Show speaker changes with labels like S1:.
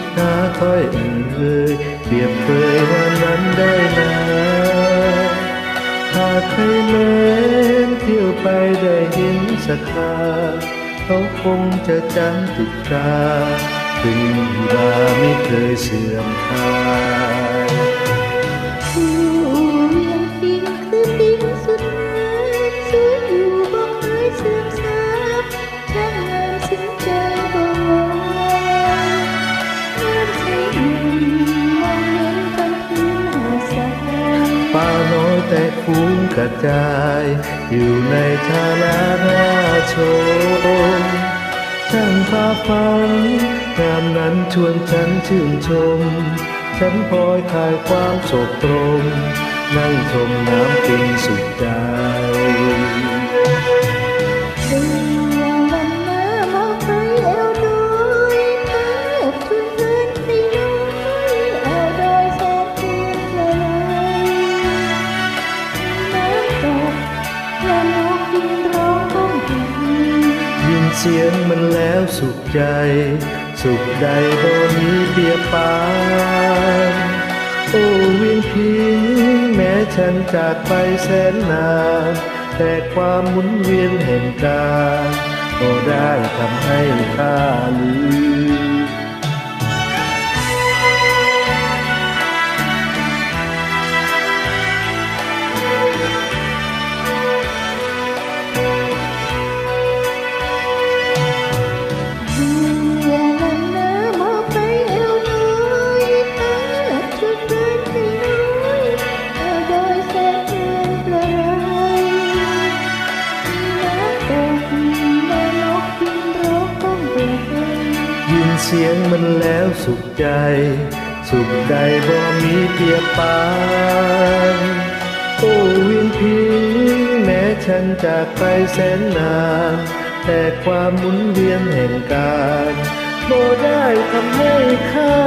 S1: ดหาค่อยเอ่ยเปรียบเปยวันนั้นได้นาหากใครเล่นเที่ยวไปได้เห็นสักคราเขาคงจะจำติดตาถึงดาไม่เคยเสื่อมคลา แต่ฟุ้งกระจาย อยู่ในทานะราชนช่างพาฝันงามนั้นชวนฉันชื่นชม ฉันพลอยคลายความโศกตรมนั่งชมน้ำปิงสุดใจ
S2: เสียง
S1: มันแล้วสุขใจ สุขใดบ่มีเปียปานโอ้เวียงพิงแม้ฉันจากไปแสนนานแต่ความหมุนเวียนแห่งกาก็ได้ทำให้ข้าลืม
S2: เสียง
S1: มันแล้วสุขใจ สุขใดบ่มีเปียปานโอ้วินพิงแม้ฉันจากไปแสนนานแต่ความหมุนเวียนแห่งการบ่ได้ทำให้ข้า